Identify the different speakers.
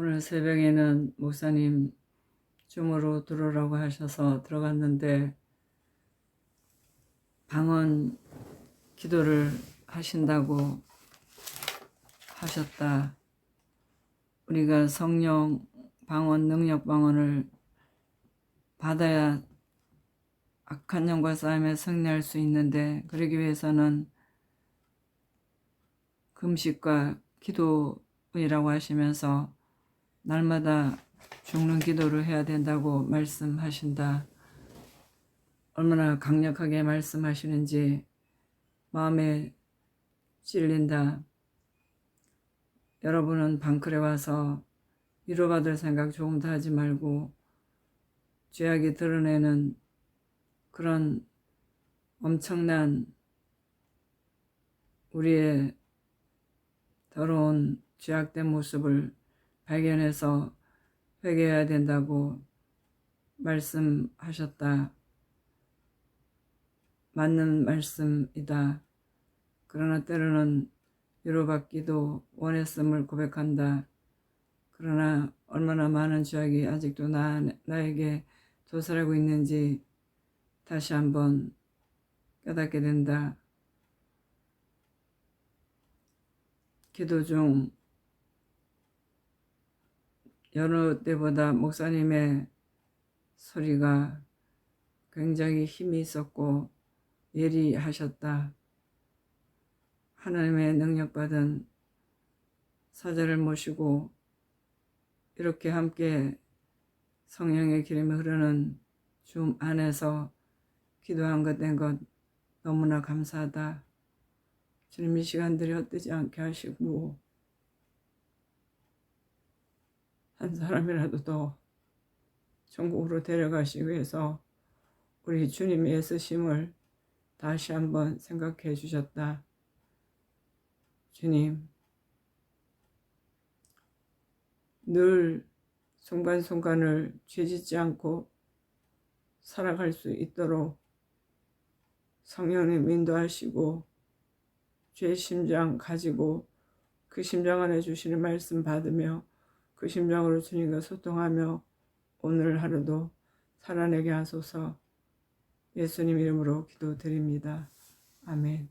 Speaker 1: 오늘 새벽에는 목사님 줌으로 들어오라고 하셔서 들어갔는데 방언 기도를 하신다고 하셨다. 우리가 성령 방언, 능력 방언을 받아야 악한 영과 싸움에 승리할 수 있는데 그러기 위해서는 금식과 기도이라고 하시면서 날마다 죽는 기도를 해야 된다고 말씀하신다. 얼마나 강력하게 말씀하시는지 마음에 찔린다. 여러분은 방클에 와서 위로받을 생각 조금 더 하지 말고 죄악이 드러내는 그런 엄청난 우리의 더러운 죄악된 모습을 발견해서 회개해야 된다고 말씀하셨다. 맞는 말씀이다. 그러나 때로는 위로받기도 원했음을 고백한다. 그러나 얼마나 많은 죄악이 아직도 나, 나에게 도살하고 있는지 다시 한번 깨닫게 된다. 기도 중 여러 때보다 목사님의 소리가 굉장히 힘이 있었고 예리하셨다. 하나님의 능력받은 사자를 모시고 이렇게 함께 성령의 기름이 흐르는 줌 안에서 기도한 것 된 것 너무나 감사하다. 주님 이 시간들이 헛되지 않게 하시고 한 사람이라도 더 천국으로 데려가시기 위해서 우리 주님의 애쓰심을 다시 한번 생각해 주셨다. 주님, 늘 순간순간을 죄짓지 않고 살아갈 수 있도록 성령님 인도하시고 죄 심장 가지고 그 심장 안에 주시는 말씀 받으며 그 심장으로 주님과 소통하며 오늘 하루도 살아내게 하소서 예수님 이름으로 기도드립니다. 아멘.